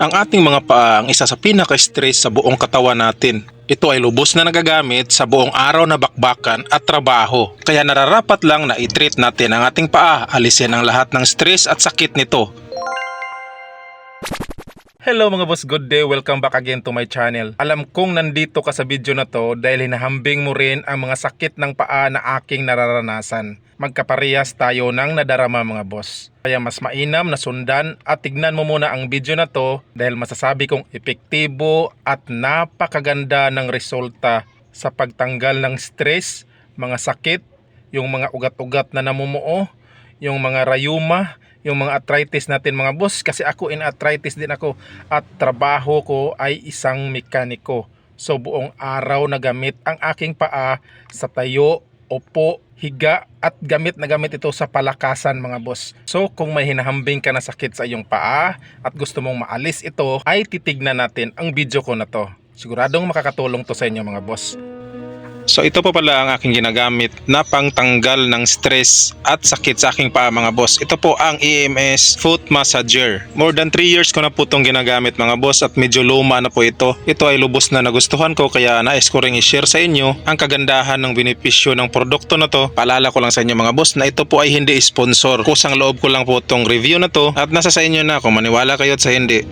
Ang ating mga paa ang isa sa pinaka-stress sa buong katawan natin. Ito ay lubos na nagagamit sa buong araw na bakbakan at trabaho. Kaya nararapat lang na i-treat natin ang ating paa, alisin ang lahat ng stress at sakit nito. Hello mga boss, good day. Welcome back again to my channel. Alam kong nandito ka sa video na to dahil hinahambing mo rin ang mga sakit ng paa na aking nararanasan. Magkaparehas tayo ng nadarama mga boss. Kaya mas mainam na sundan at tignan mo muna ang video na to dahil masasabi kong epektibo at napakaganda ng resulta sa pagtanggal ng stress, mga sakit, yung mga ugat-ugat na namumuo, yung mga rayuma, yung mga arthritis natin mga boss kasi ako in arthritis din ako at trabaho ko ay isang mekaniko. So buong araw na gamit ang aking paa sa tayo, opo, higa at gamit na gamit ito sa palakasan mga boss. So kung may hinahambing ka na sakit sa iyong paa at gusto mong maalis ito ay titignan natin ang video ko na to. Siguradong makakatulong to sa inyo mga boss. So ito po pala ang aking ginagamit na pangtanggal ng stress at sakit sa aking paa mga boss. Ito po ang EMS Foot Massager. More than 3 years ko na po itong ginagamit mga boss at medyo luma na po ito. Ito ay lubos na nagustuhan ko kaya nais ko rin i-share sa inyo ang kagandahan ng benepisyo ng produkto na to. Paalala ko lang sa inyo mga boss na ito po ay hindi sponsor. Kusang loob ko lang po itong review na to at nasa sa inyo na kung maniwala kayo at sa hindi.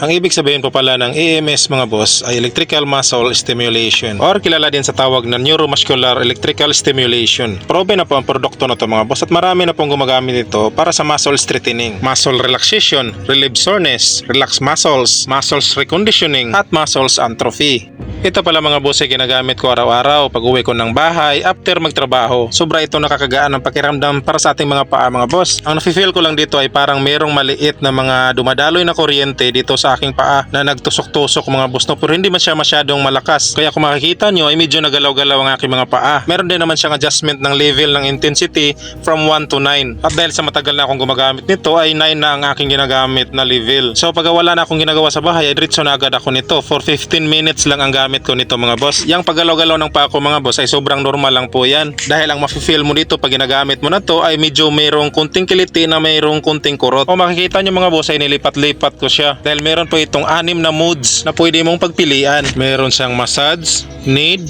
Ang ibig sabihin po pala ng EMS mga boss ay Electrical Muscle Stimulation or kilala din sa tawag na Neuromuscular Electrical Stimulation. Proven na po ang produkto na to mga boss at marami na pong gumagamit ito para sa muscle strengthening, muscle relaxation, relieve soreness, relax muscles, muscles reconditioning at muscles atrophy. Ito pala mga boss ay ginagamit ko araw-araw pag uwi ko ng bahay after magtrabaho. Sobra ito nakakagaan ng pakiramdam para sa ating mga paa mga boss. Ang nafe-feel ko lang dito ay parang merong maliit na mga dumadaloy na kuryente dito sa aking paa na nagtusok-tusok mga boss no pero hindi man siya masyadong malakas. Kaya kung makikita nyo ay medyo nagalaw-galaw ang aking mga paa. Meron din naman siyang adjustment ng level ng intensity from 1 to 9. At dahil sa matagal na akong gumagamit nito ay 9 na ang aking ginagamit na level. So pag wala na akong ginagawa sa bahay ay diretso na agad ako nito. For 15 minutes lang ang gamit ko nito mga boss. Yang paggalaw-galaw ng paa ko mga boss ay sobrang normal lang po yan. Dahil ang mafe-feel mo dito pag ginagamit mo na to ay medyo mayroong kunting kiliti na mayroong kunting kurot. O makikita nyo mga boss ay nilipat-lipat ko siya. Dahil meron po itong anim na moods na pwede mong pagpilian. Meron siyang massage, knead,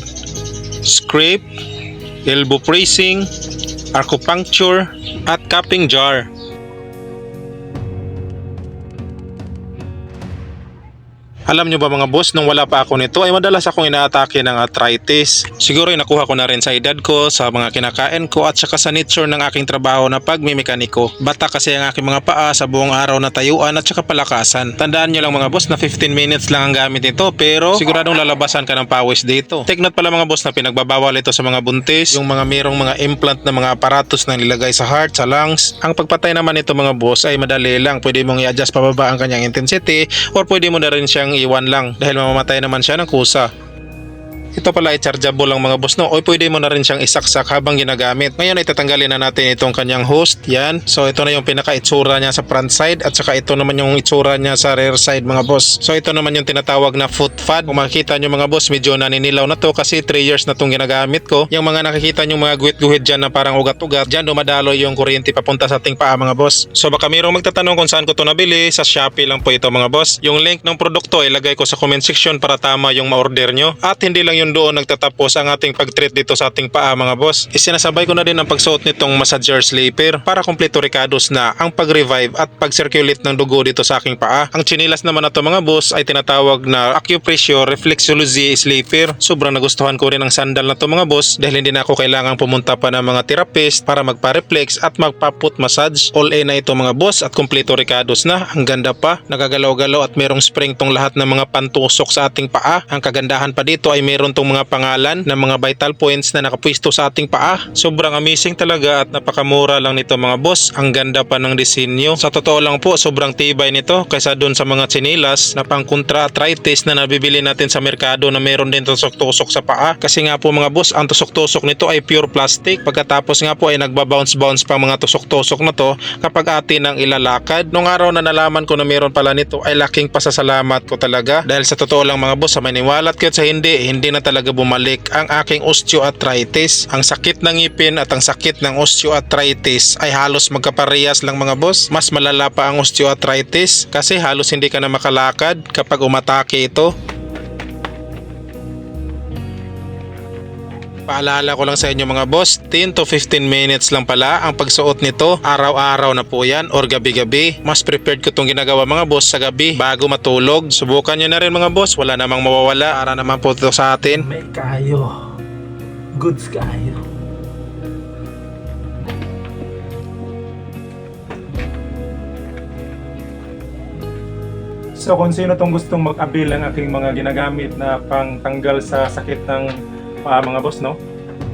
scrape, elbow pressing, acupuncture, at cupping jar. Alam nyo ba mga boss, nung wala pa ako nito ay madalas akong inaatake ng arthritis. Siguro ay nakuha ko na rin sa edad ko, sa mga kinakain ko at saka sa nature ng aking trabaho na pagmimekaniko. Bata kasi ang aking mga paa sa buong araw na tayuan at saka palakasan. Tandaan nyo lang mga boss na 15 minutes lang ang gamit nito pero siguradong lalabasan ka ng pawis dito. Take note pala mga boss na pinagbabawal ito sa mga buntis, yung mga mayroong mga implant na mga aparatos na nilagay sa heart, sa lungs. Ang pagpatay naman nito mga boss ay madali lang. Pwede mong i-adjust pababa ang kanyang intensity or pwede mo na rin siyang iwan lang dahil mamamatay naman siya ng kusa. Ito pala ay chargeable lang mga boss no o pwede mo na rin siyang isaksak habang ginagamit. Ngayon ay tatanggalin na natin itong kanyang host. Yan. So ito na yung pinaka itsura niya sa front side at saka ito naman yung itsura niya sa rear side mga boss. So ito naman yung tinatawag na foot pad. Kung makikita nyo mga boss medyo naninilaw na to kasi 3 years na itong ginagamit ko. Yung mga nakikita nyo mga guhit-guhit dyan na parang ugat-ugat. Dyan dumadaloy yung kuryente papunta sa ating paa mga boss. So baka mayroong magtatanong kung saan ko to nabili. Sa Shopee lang po ito mga boss. Yung link ng produkto ilagay ko sa comment section para tama yung ma-order nyo. At hindi lang yun doon nagtatapos ang ating pag-treat dito sa ating paa mga boss. Isinasabay ko na din ang pagsuot nitong massager sleeper para kumpleto ricados na ang pag-revive at pag-circulate ng dugo dito sa aking paa. Ang chinilas naman na mga boss ay tinatawag na acupressure reflexology sleeper. Sobrang nagustuhan ko rin ang sandal na to mga boss dahil hindi na ako kailangang pumunta pa ng mga therapist para magpa-reflex at magpa-foot massage. All in na ito mga boss at kumpleto ricados na. Ang ganda pa, nagagalaw-galaw at merong spring tong lahat ng mga pantusok sa ating paa. Ang kagandahan pa dito ay meron tong mga pangalan ng mga vital points na nakapwisto sa ating paa. Sobrang amazing talaga at napakamura lang nito mga boss. Ang ganda pa ng disenyo. Sa totoo lang po, sobrang tibay nito kaysa doon sa mga chinilas na pang kontra arthritis na nabibili natin sa merkado na meron din tusok-tusok sa paa. Kasi nga po mga boss, ang tusok-tusok nito ay pure plastic. Pagkatapos nga po ay nagbabounce-bounce pa mga tusok-tusok na to kapag atin ang ilalakad. Nung araw na nalaman ko na meron pala nito ay laking pasasalamat ko talaga. Dahil sa totoo lang mga boss, sa maniwalat at sa hindi, hindi na na talaga bumalik ang aking osteoarthritis. Ang sakit ng ngipin at ang sakit ng osteoarthritis ay halos magkaparehas lang mga boss. Mas malala pa ang osteoarthritis kasi halos hindi ka na makalakad kapag umatake ito. Paalala ko lang sa inyo mga boss, 10 to 15 minutes lang pala ang pagsuot nito. Araw-araw na po yan or gabi-gabi. Mas prepared ko itong ginagawa mga boss sa gabi bago matulog. Subukan nyo na rin mga boss, wala namang mawawala. Para naman po ito sa atin. May kayo. Goods kayo. So kung sino tong gustong mag-avail ng aking mga ginagamit na pangtanggal sa sakit ng paa mga boss, no?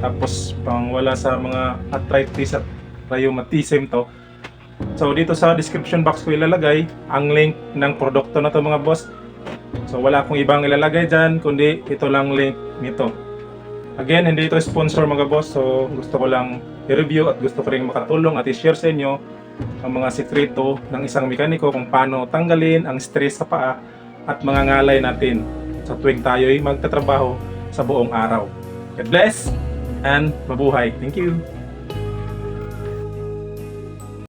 Tapos pang wala sa mga arthritis at rheumatism to. So dito sa description box ko ilalagay ang link ng produkto na to mga boss. So wala akong ibang ilalagay dyan, kundi ito lang link nito. Again, hindi ito sponsor mga boss, so gusto ko lang i-review at gusto ko rin makatulong at i-share sa inyo ang mga sekreto ng isang mekaniko kung paano tanggalin ang stress sa paa at mga ngalay natin sa tuwing tayo'y magtatrabaho sa buong araw. God bless and mabuhay. Thank you.